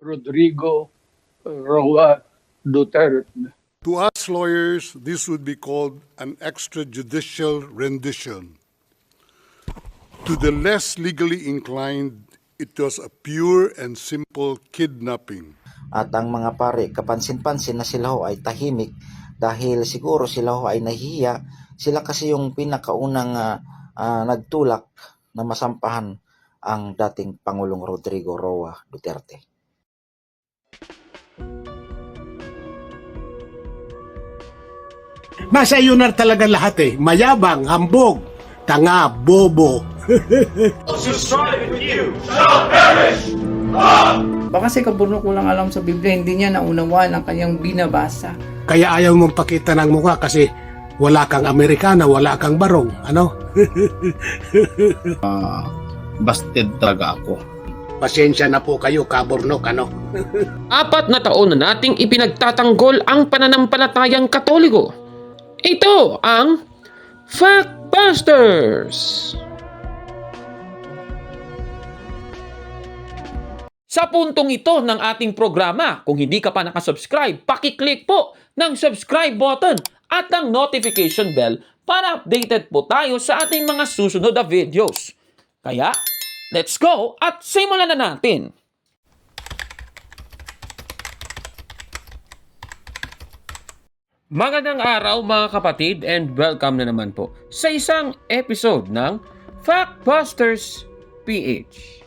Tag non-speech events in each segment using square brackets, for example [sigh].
Rodrigo Roa Duterte. To us lawyers, this would be called an extrajudicial rendition. To the less legally inclined, it was a pure and simple kidnapping. At ang mga pare, kapansin-pansin na sila ho ay tahimik dahil siguro sila ho ay nahihiya. Sila kasi yung pinakaunang ah, ah, nagtulak na masampahan ang dating Pangulong Rodrigo Roa Duterte. Nasa iyo na talaga lahat eh. Mayabang, hambog, tanga, bobo. [laughs] Baka kasi kabunok ko lang alam sa Biblia, hindi niya naunawaan ang kanyang binabasa. Kaya ayaw mong pakita ng mukha kasi wala kang Amerikana, wala kang barong. Ano? [laughs] busted talaga ako. Pasensya na po kayo, kaburnok, ano? Apat na taon na nating ipinagtatanggol ang pananampalatayang katoliko. Ito ang Factbusters! Sa puntong ito ng ating programa, kung hindi ka pa nakasubscribe, pakiclick po ng subscribe button at ang notification bell para updated po tayo sa ating mga susunod na videos. Kaya, let's go at simulan na natin! Magandang araw mga kapatid and welcome na naman po sa isang episode ng Factbusters PH.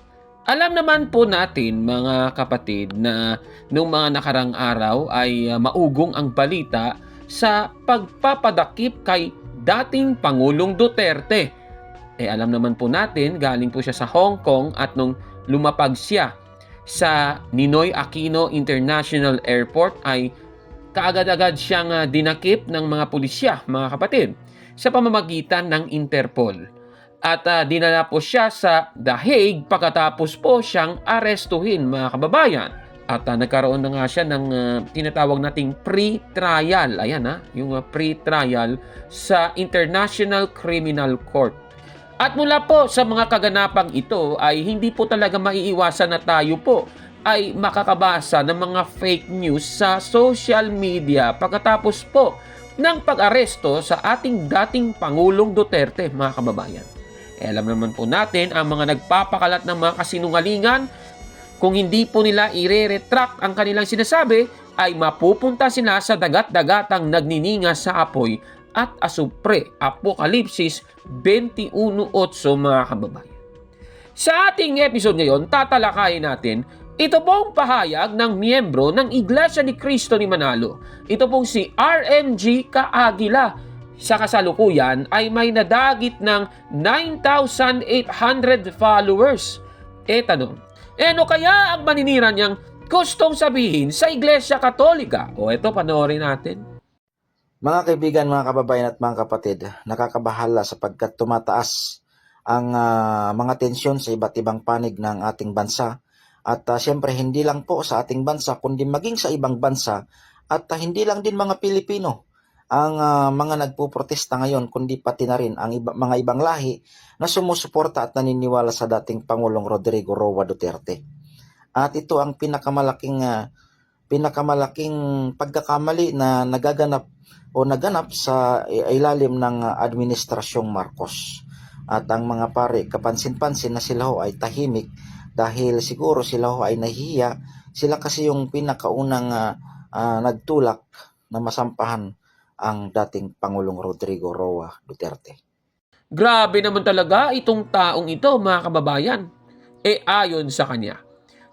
Alam naman po natin mga kapatid na nung mga nakarang araw ay uh, maugong ang balita sa pagpapadakip kay dating Pangulong Duterte. Eh alam naman po natin galing po siya sa Hong Kong at nung lumapag siya sa Ninoy Aquino International Airport ay kaagad-agad siyang ah, dinakip ng mga pulisya, mga kapatid, sa pamamagitan ng Interpol. At ah, dinala po siya sa The Hague pagkatapos po siyang arestuhin, mga kababayan. At ah, nagkaroon na nga siya ng ah, tinatawag nating pre-trial. Ayan ha, yung ah, pre-trial sa International Criminal Court. At mula po sa mga kaganapang ito ay hindi po talaga maiiwasan na tayo po ay makakabasa ng mga fake news sa social media pagkatapos po ng pag-aresto sa ating dating Pangulong Duterte, mga kababayan. Eh, alam naman po natin ang mga nagpapakalat ng mga kasinungalingan kung hindi po nila ire-retract ang kanilang sinasabi ay mapupunta sila sa dagat-dagatang nagnininga sa apoy at asupre. Apokalipsis 21.8 mga kababayan. Sa ating episode ngayon, tatalakayin natin ito pong pahayag ng miyembro ng Iglesia ni Cristo ni Manalo. Ito pong si RMG Kaagila. Sa kasalukuyan ay may nadagit ng 9,800 followers. E tanong, eh ano kaya ang maninira niyang gustong sabihin sa Iglesia Katolika? O ito, panoorin natin. Mga kaibigan, mga kababayan at mga kapatid, nakakabahala sapagkat tumataas ang ah, mga tensyon sa iba't ibang panig ng ating bansa. At ah, siyempre, hindi lang po sa ating bansa, kundi maging sa ibang bansa at ah, hindi lang din mga Pilipino ang ah, mga nagpuprotesta ngayon, kundi pati na rin ang iba, mga ibang lahi na sumusuporta at naniniwala sa dating Pangulong Rodrigo Roa Duterte. At ito ang pinakamalaking ah, pinakamalaking pagkakamali na nagaganap o naganap sa ilalim ng administrasyong Marcos. At ang mga pare, kapansin-pansin na sila ho ay tahimik dahil siguro sila ho ay nahihiya. Sila kasi yung pinakaunang ah, ah, nagtulak na masampahan ang dating Pangulong Rodrigo Roa Duterte. Grabe naman talaga itong taong ito, mga kababayan. E ayon sa kanya,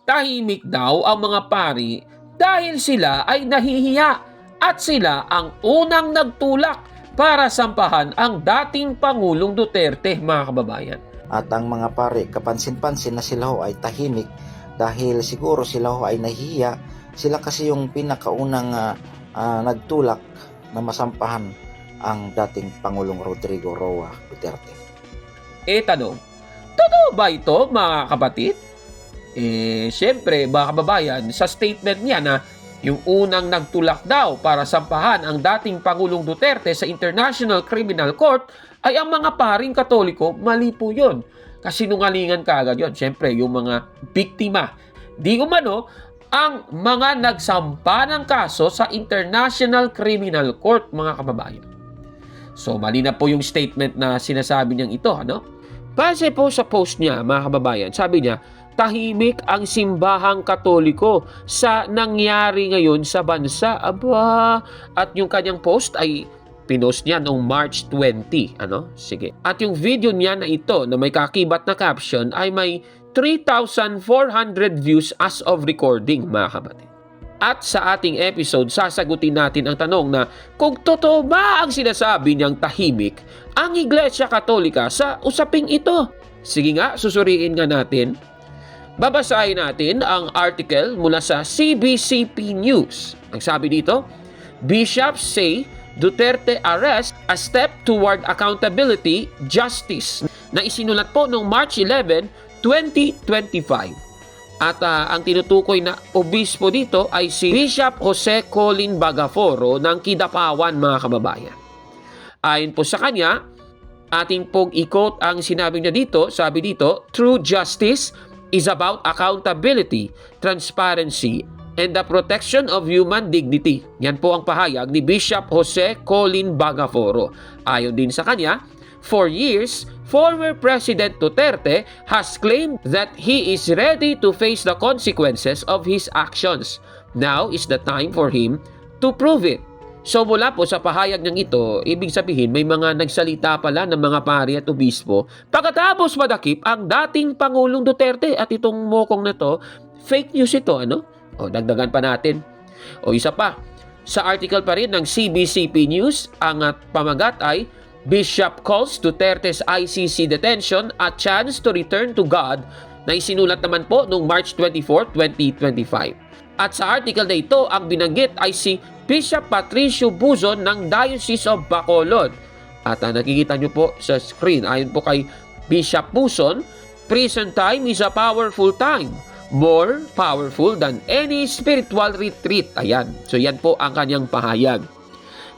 tahimik daw ang mga pari dahil sila ay nahihiya at sila ang unang nagtulak para sampahan ang dating Pangulong Duterte, mga kababayan. At ang mga pare, kapansin-pansin na sila ho ay tahimik dahil siguro sila ho ay nahihiya. Sila kasi yung pinakaunang ah, ah, nagtulak na masampahan ang dating Pangulong Rodrigo Roa Duterte. E tanong, totoo ba ito mga kapatid? Eh, syempre mga kababayan, sa statement niya na yung unang nagtulak daw para sampahan ang dating Pangulong Duterte sa International Criminal Court ay ang mga paring katoliko, mali po yun. Kasi nungalingan ka agad yun. Syempre, yung mga biktima. Di umano, ang mga nagsampa ng kaso sa International Criminal Court, mga kababayan. So, mali na po yung statement na sinasabi niyang ito, ano? Base po sa post niya, mga kababayan, sabi niya, tahimik ang simbahang katoliko sa nangyari ngayon sa bansa. Aba, at yung kanyang post ay pinost niya noong March 20. Ano? Sige. At yung video niya na ito na may kakibat na caption ay may 3,400 views as of recording, mga kapatid. At sa ating episode, sasagutin natin ang tanong na kung totoo ba ang sinasabi niyang tahimik ang Iglesia Katolika sa usaping ito. Sige nga, susuriin nga natin. Babasahin natin ang article mula sa CBCP News. Ang sabi dito, Bishops say Duterte arrest a step toward accountability, justice na isinulat po noong March 11, 2025. At ah, ang tinutukoy na obispo dito ay si Bishop Jose Colin Bagaforo ng Kidapawan mga kababayan. Ayon po sa kanya, ating pong i-quote ang sinabi niya dito, sabi dito, True justice is about accountability, transparency, and the protection of human dignity. Yan po ang pahayag ni Bishop Jose Colin Bagaforo. Ayon din sa kanya, For years, former President Duterte has claimed that he is ready to face the consequences of his actions. Now is the time for him to prove it. So mula po sa pahayag ng ito, ibig sabihin may mga nagsalita pala ng mga pari at obispo pagkatapos madakip ang dating Pangulong Duterte at itong mokong na to, fake news ito, ano? O dagdagan pa natin. O isa pa, sa article pa rin ng CBCP News, ang at pamagat ay Bishop calls Duterte's ICC detention a chance to return to God na isinulat naman po noong March 24, 2025. At sa article na ito, ang binanggit ay si Bishop Patricio Buzon ng Diocese of Bacolod. At ang nakikita nyo po sa screen, ayon po kay Bishop Buzon, prison time is a powerful time. More powerful than any spiritual retreat. Ayan. So yan po ang kanyang pahayag.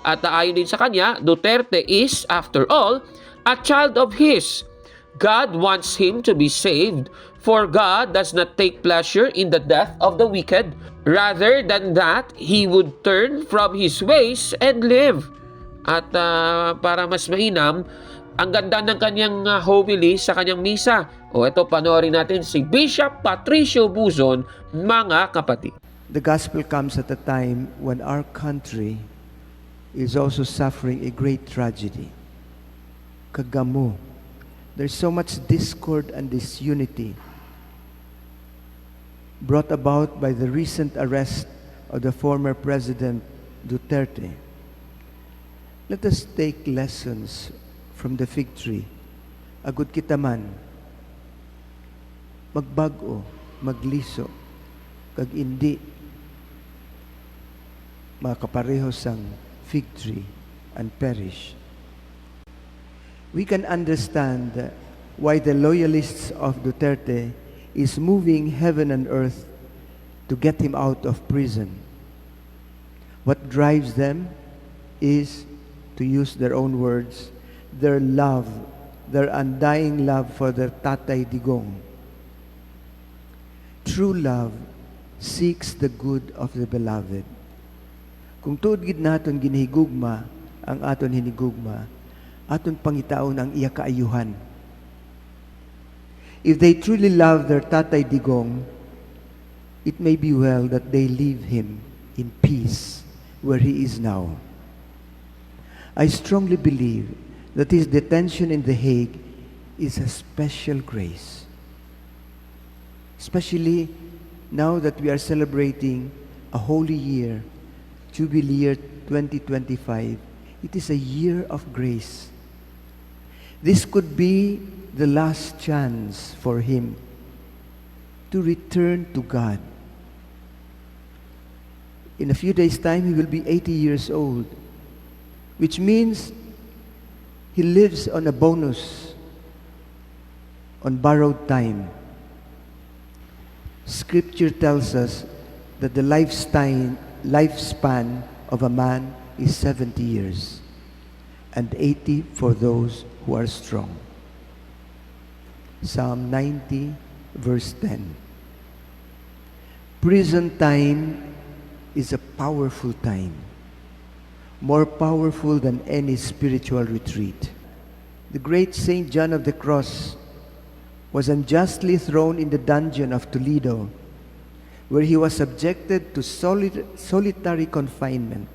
At ayon din sa kanya, Duterte is, after all, a child of his. God wants him to be saved, for God does not take pleasure in the death of the wicked. Rather than that, he would turn from his ways and live. At ah, para mas mainam, ang ganda ng kanyang ah, homily sa kanyang misa. O ito, panoorin natin si Bishop Patricio Buzon, mga kapatid. The gospel comes at a time when our country is also suffering a great tragedy. Kagamo. There's so much discord and disunity brought about by the recent arrest of the former President Duterte. Let us take lessons from the fig tree. Agud kita man, magbago, magliso, kag hindi makapareho sang fig tree and perish. We can understand why the loyalists of Duterte is moving heaven and earth to get him out of prison. What drives them is, to use their own words, their love, their undying love for their Tatay Digong. True love seeks the good of the beloved. Kung tuod gid naton ginhigugma ang aton hinigugma, aton pangitaon ang iya kaayuhan. If they truly love their tatay digong, it may be well that they leave him in peace where he is now. I strongly believe that his detention in The Hague is a special grace. Especially now that we are celebrating a holy year Jubilee year 2025, it is a year of grace. This could be the last chance for him to return to God. In a few days' time, he will be 80 years old, which means he lives on a bonus, on borrowed time. Scripture tells us that the lifespan of a man is 70 years and 80 for those who are strong. Psalm 90, verse 10. Prison time is a powerful time, more powerful than any spiritual retreat. The great Saint John of the Cross was unjustly thrown in the dungeon of Toledo, where he was subjected to soli- solitary confinement,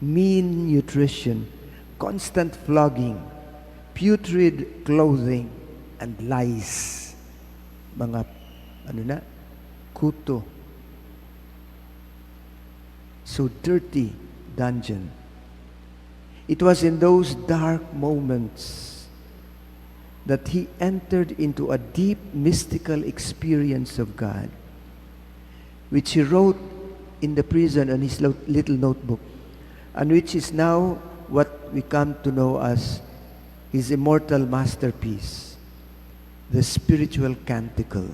mean nutrition, constant flogging, putrid clothing, and lies. Mga, ano na, kuto. So dirty dungeon. It was in those dark moments that he entered into a deep mystical experience of God, which he wrote in the prison on his little notebook, and which is now what we come to know as his immortal masterpiece, the spiritual canticle,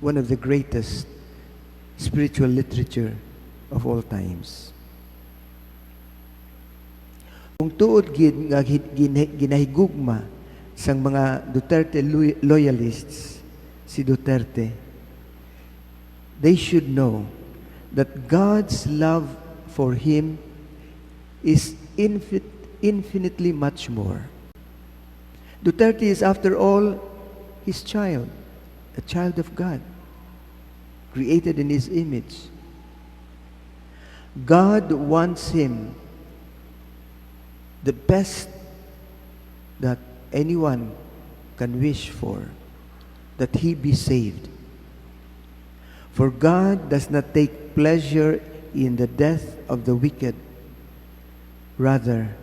one of the greatest spiritual literature of all times. Kung tuod gid- gina- ginahigugma sang mga Duterte lo- loyalists si Duterte, they should know that God's love for him is infin- infinitely much more. Duterte is, after all, his child, a child of God, created in his image. God wants him the best that anyone can wish for, that he be saved. For God does not take pleasure in the death of the wicked, rather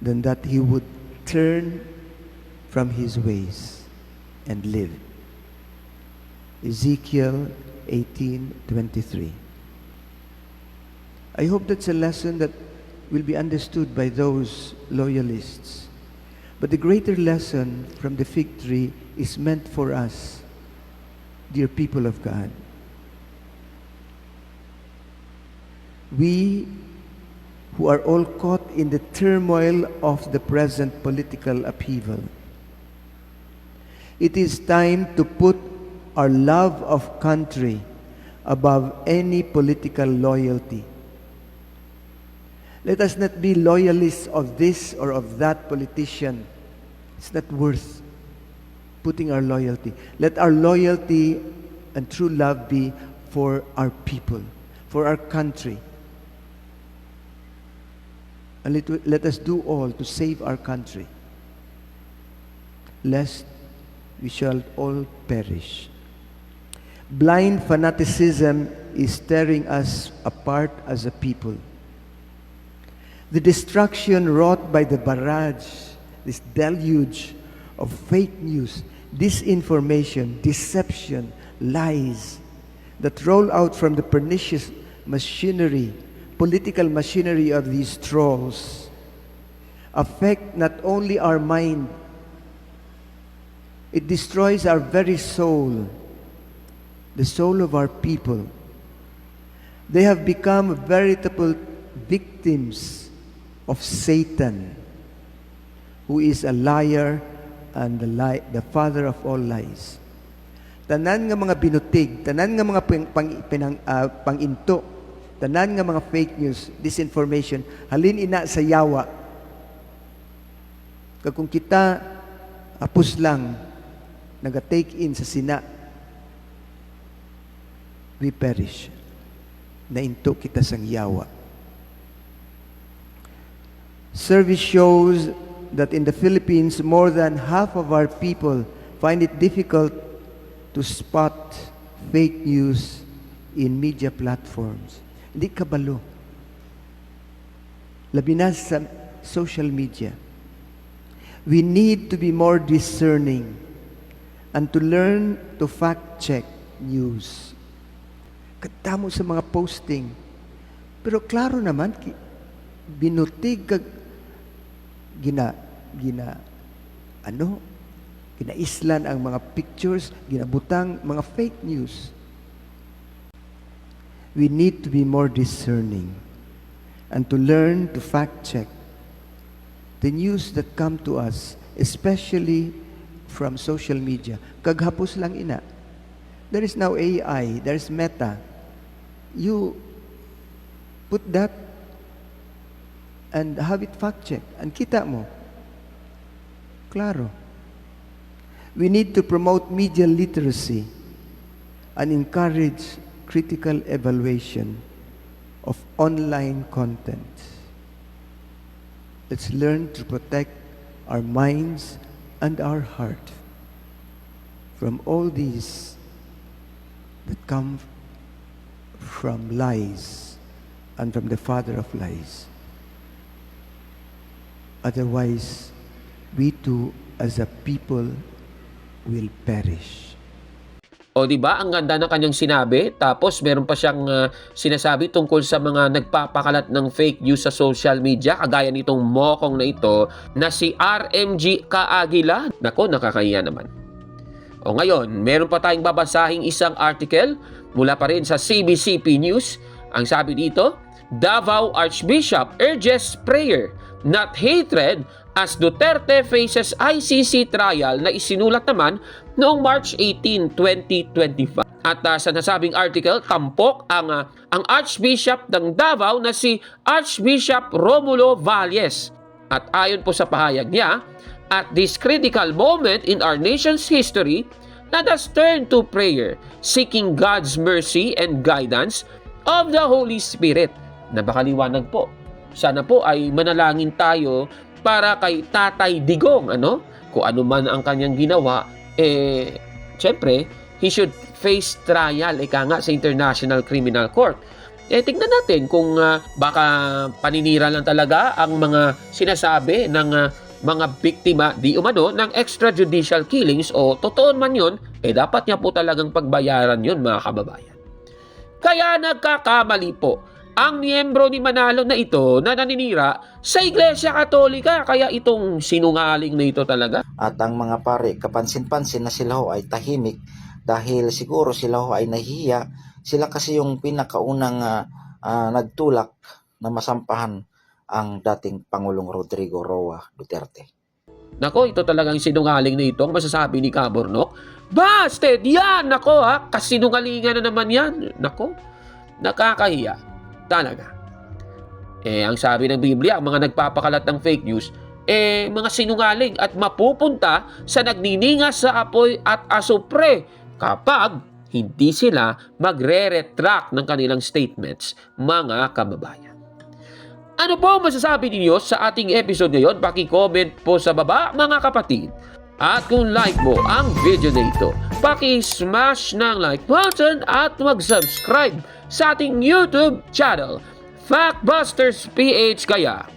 than that he would turn from his ways and live. Ezekiel 18:23. I hope that's a lesson that will be understood by those loyalists. But the greater lesson from the fig tree is meant for us, dear people of God. We who are all caught in the turmoil of the present political upheaval. It is time to put our love of country above any political loyalty. Let us not be loyalists of this or of that politician. It's not worth putting our loyalty. Let our loyalty and true love be for our people, for our country. And let, let us do all to save our country, lest we shall all perish. Blind fanaticism is tearing us apart as a people. The destruction wrought by the barrage, this deluge of fake news, disinformation, deception, lies that roll out from the pernicious machinery, political machinery of these trolls affect not only our mind, it destroys our very soul, the soul of our people. They have become veritable victims of Satan, who is a liar and the, li- the father of all lies. Tanan nga mga binutig, tanan nga mga pang, pang, pinang, ah, panginto, tanan nga mga fake news, disinformation, halin ina sa yawa. Kag kung kita apos lang naga-take in sa sina, we perish. Nainto kita sang yawa. Service shows that in the Philippines, more than half of our people find it difficult to spot fake news in media platforms. Hindi kabalo. Labi na sa social media. We need to be more discerning and to learn to fact-check news. Kadamo sa mga posting. Pero klaro naman, binutig kag gina gina ano ginaislan ang mga pictures ginabutang mga fake news we need to be more discerning and to learn to fact check the news that come to us especially from social media kaghapos lang ina There is now AI, there's Meta. You put that and have it fact check and kita mo. Claro. We need to promote media literacy and encourage critical evaluation of online content. Let's learn to protect our minds and our heart from all these that come from lies and from the father of lies. Otherwise, we too, as a people, will perish. O di ba ang ganda ng kanyang sinabi tapos meron pa siyang ah, sinasabi tungkol sa mga nagpapakalat ng fake news sa social media kagaya nitong mokong na ito na si RMG Kaagila. Nako, nakakahiya naman. O ngayon, meron pa tayong babasahing isang article mula pa rin sa CBCP News. Ang sabi dito, Davao Archbishop urges prayer, not hatred as Duterte faces ICC trial na isinulat naman noong March 18, 2025. At uh, sa nasabing article, tampok ang, ah, ang Archbishop ng Davao na si Archbishop Romulo Valles. At ayon po sa pahayag niya, at this critical moment in our nation's history, let us turn to prayer, seeking God's mercy and guidance of the Holy Spirit. Napakaliwanag po. Sana po ay manalangin tayo para kay Tatay Digong, ano? Kung ano man ang kanyang ginawa, eh, syempre, he should face trial, ika nga, sa International Criminal Court. Eh, tignan natin kung ah, baka paninira lang talaga ang mga sinasabi ng ah, mga biktima di umano ng extrajudicial killings o totoo man yun, eh dapat niya po talagang pagbayaran yun mga kababayan. Kaya nagkakamali po ang miyembro ni Manalo na ito na naninira sa Iglesia Katolika. Kaya itong sinungaling na ito talaga. At ang mga pare, kapansin-pansin na sila ho ay tahimik dahil siguro sila ho ay nahihiya. Sila kasi yung pinakaunang ah, ah, nagtulak na masampahan ang dating Pangulong Rodrigo Roa Duterte. Nako, ito talagang sinungaling na ito. Ang masasabi ni Cabornok, Busted! Yan! Nako ha, kasinungalingan na naman yan. Nako, nakakahiya. Talaga. Eh, ang sabi ng Biblia, ang mga nagpapakalat ng fake news, eh, mga sinungaling at mapupunta sa nagnininga sa apoy at asupre kapag hindi sila magre-retract ng kanilang statements, mga kababayan. Ano po ang masasabi ninyo sa ating episode ngayon? Paki-comment po sa baba mga kapatid. At kung like mo ang video na ito, paki-smash ng like button at mag-subscribe sa ating YouTube channel, Factbusters PH Kaya.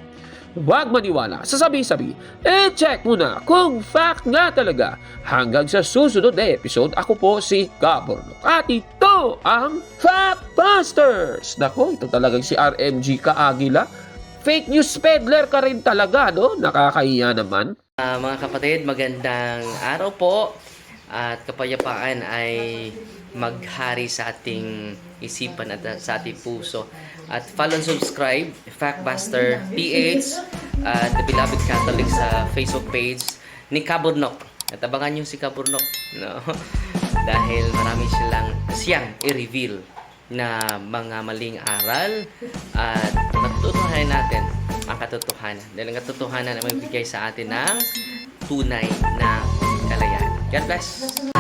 Huwag maniwala sa sabi-sabi. E-check mo na kung fact nga talaga. Hanggang sa susunod na episode, ako po si Gaborno. At ito ang Factbusters! Nako, ito talagang si RMG Kaagila. Fake news peddler ka rin talaga, no? Nakakahiya naman. Ah, mga kapatid, magandang araw po at kapayapaan ay maghari sa ating isipan at uh, sa ating puso. At follow and subscribe, Factbuster PH at The Beloved Catholic sa Facebook page ni Kaburnok. At abangan nyo si Kaburnok. No? [laughs] Dahil marami silang siyang i-reveal na mga maling aral at matutuhanan natin ang katotohanan. Dahil ang katotohanan ay magbigay sa atin ng tunay na kalayaan. God bless!